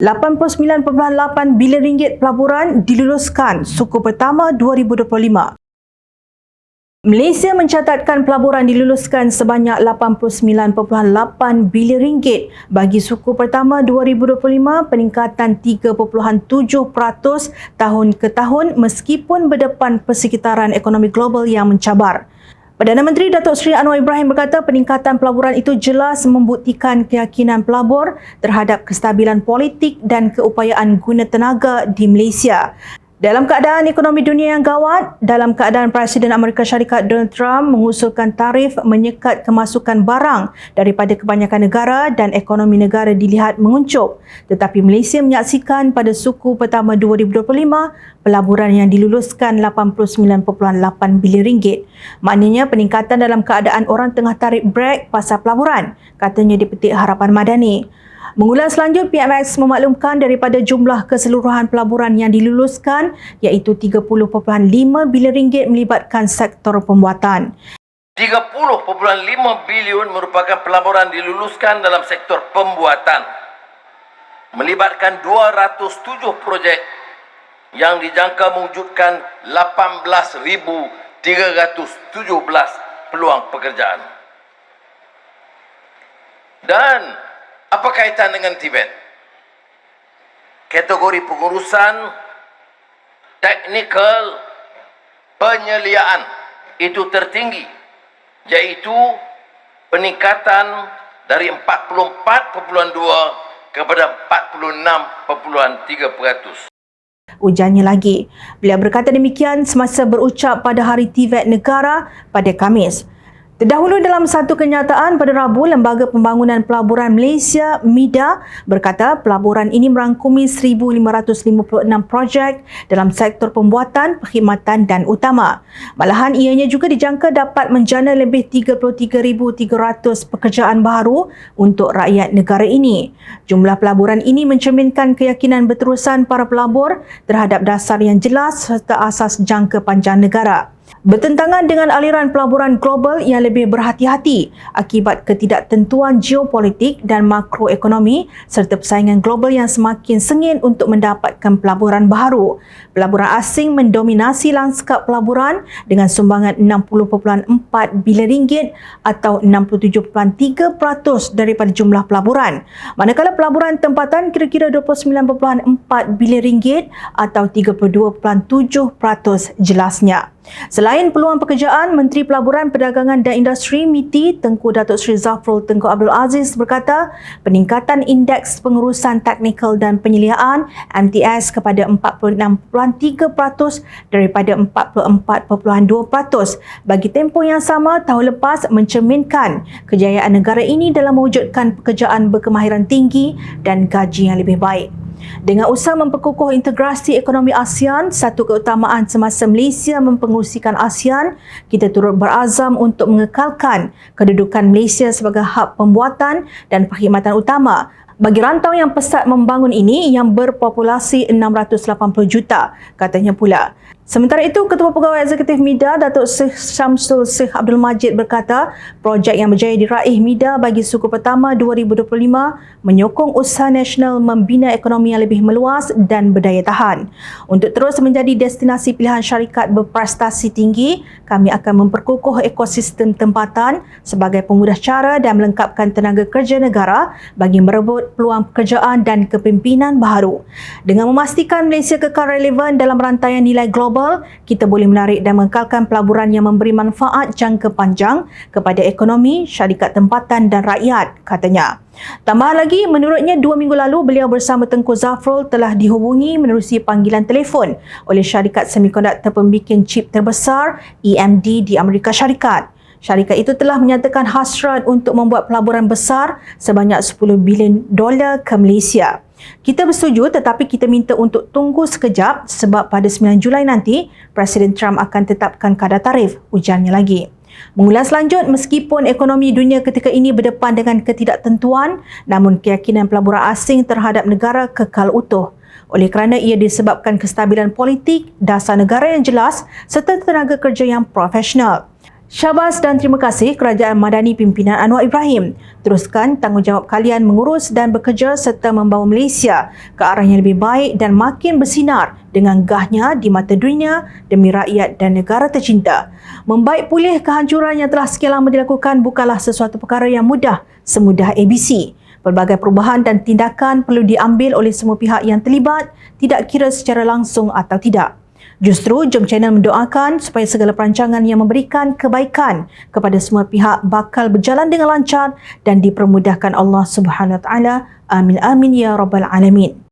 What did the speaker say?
89.8 bilion ringgit pelaburan diluluskan suku pertama 2025. Malaysia mencatatkan pelaburan diluluskan sebanyak 89.8 bilion ringgit bagi suku pertama 2025 peningkatan 3.7% tahun ke tahun meskipun berdepan persekitaran ekonomi global yang mencabar. Perdana Menteri Datuk Seri Anwar Ibrahim berkata peningkatan pelaburan itu jelas membuktikan keyakinan pelabur terhadap kestabilan politik dan keupayaan guna tenaga di Malaysia. Dalam keadaan ekonomi dunia yang gawat, dalam keadaan Presiden Amerika Syarikat Donald Trump mengusulkan tarif menyekat kemasukan barang daripada kebanyakan negara dan ekonomi negara dilihat menguncup. Tetapi Malaysia menyaksikan pada suku pertama 2025 pelaburan yang diluluskan 89.8 bilion ringgit. Maknanya peningkatan dalam keadaan orang tengah tarik brek pasal pelaburan, katanya di petik Harapan Madani. Mengulas selanjut, PMX memaklumkan daripada jumlah keseluruhan pelaburan yang diluluskan iaitu 30.5 bilion ringgit melibatkan sektor pembuatan. 30.5 bilion merupakan pelaburan diluluskan dalam sektor pembuatan. Melibatkan 207 projek yang dijangka mewujudkan 18,317 peluang pekerjaan. Dan apa kaitan dengan Tibet? Kategori pengurusan teknikal penyeliaan itu tertinggi iaitu peningkatan dari 44.2 kepada 46.3%. Ujarnya lagi. Beliau berkata demikian semasa berucap pada Hari Tibet Negara pada Kamis. Terdahulu dalam satu kenyataan pada Rabu, Lembaga Pembangunan Pelaburan Malaysia MIDA berkata pelaburan ini merangkumi 1,556 projek dalam sektor pembuatan, perkhidmatan dan utama. Malahan ianya juga dijangka dapat menjana lebih 33,300 pekerjaan baru untuk rakyat negara ini. Jumlah pelaburan ini mencerminkan keyakinan berterusan para pelabur terhadap dasar yang jelas serta asas jangka panjang negara bertentangan dengan aliran pelaburan global yang lebih berhati-hati akibat ketidaktentuan geopolitik dan makroekonomi serta persaingan global yang semakin sengit untuk mendapatkan pelaburan baru. Pelaburan asing mendominasi lanskap pelaburan dengan sumbangan 60.4 bilion ringgit atau 67.3% daripada jumlah pelaburan. Manakala pelaburan tempatan kira-kira 29.4 bilion ringgit atau 32.7% jelasnya. Selain peluang pekerjaan, Menteri Pelaburan Perdagangan dan Industri MITI Tengku Datuk Seri Zafrul Tengku Abdul Aziz berkata, peningkatan indeks pengurusan teknikal dan penyeliaan MTS kepada 46.3% daripada 44.2% bagi tempoh yang sama tahun lepas mencerminkan kejayaan negara ini dalam mewujudkan pekerjaan berkemahiran tinggi dan gaji yang lebih baik. Dengan usaha memperkukuh integrasi ekonomi ASEAN, satu keutamaan semasa Malaysia mempengurusikan ASEAN, kita turut berazam untuk mengekalkan kedudukan Malaysia sebagai hub pembuatan dan perkhidmatan utama bagi rantau yang pesat membangun ini yang berpopulasi 680 juta, katanya pula. Sementara itu, Ketua Pegawai Eksekutif MIDA, Datuk Syekh Syamsul Syekh Abdul Majid berkata, projek yang berjaya diraih MIDA bagi suku pertama 2025 menyokong usaha nasional membina ekonomi yang lebih meluas dan berdaya tahan. Untuk terus menjadi destinasi pilihan syarikat berprestasi tinggi, kami akan memperkukuh ekosistem tempatan sebagai pemudah cara dan melengkapkan tenaga kerja negara bagi merebut peluang pekerjaan dan kepimpinan baharu. Dengan memastikan Malaysia kekal relevan dalam rantaian nilai global global, kita boleh menarik dan mengekalkan pelaburan yang memberi manfaat jangka panjang kepada ekonomi, syarikat tempatan dan rakyat, katanya. Tambah lagi, menurutnya dua minggu lalu beliau bersama Tengku Zafrul telah dihubungi menerusi panggilan telefon oleh syarikat semikonduktor pembikin chip terbesar EMD di Amerika Syarikat. Syarikat itu telah menyatakan hasrat untuk membuat pelaburan besar sebanyak 10 bilion dolar ke Malaysia. Kita bersetuju tetapi kita minta untuk tunggu sekejap sebab pada 9 Julai nanti Presiden Trump akan tetapkan kadar tarif, ujarnya lagi. Mengulas lanjut, meskipun ekonomi dunia ketika ini berdepan dengan ketidaktentuan, namun keyakinan pelaburan asing terhadap negara kekal utuh. Oleh kerana ia disebabkan kestabilan politik, dasar negara yang jelas serta tenaga kerja yang profesional. Syabas dan terima kasih Kerajaan Madani pimpinan Anwar Ibrahim. Teruskan tanggungjawab kalian mengurus dan bekerja serta membawa Malaysia ke arah yang lebih baik dan makin bersinar dengan gahnya di mata dunia demi rakyat dan negara tercinta. Membaik pulih kehancuran yang telah sekian lama dilakukan bukanlah sesuatu perkara yang mudah semudah ABC. Pelbagai perubahan dan tindakan perlu diambil oleh semua pihak yang terlibat, tidak kira secara langsung atau tidak. Justru Jom Channel mendoakan supaya segala perancangan yang memberikan kebaikan kepada semua pihak bakal berjalan dengan lancar dan dipermudahkan Allah Subhanahu Wa Taala. Amin amin ya rabbal alamin.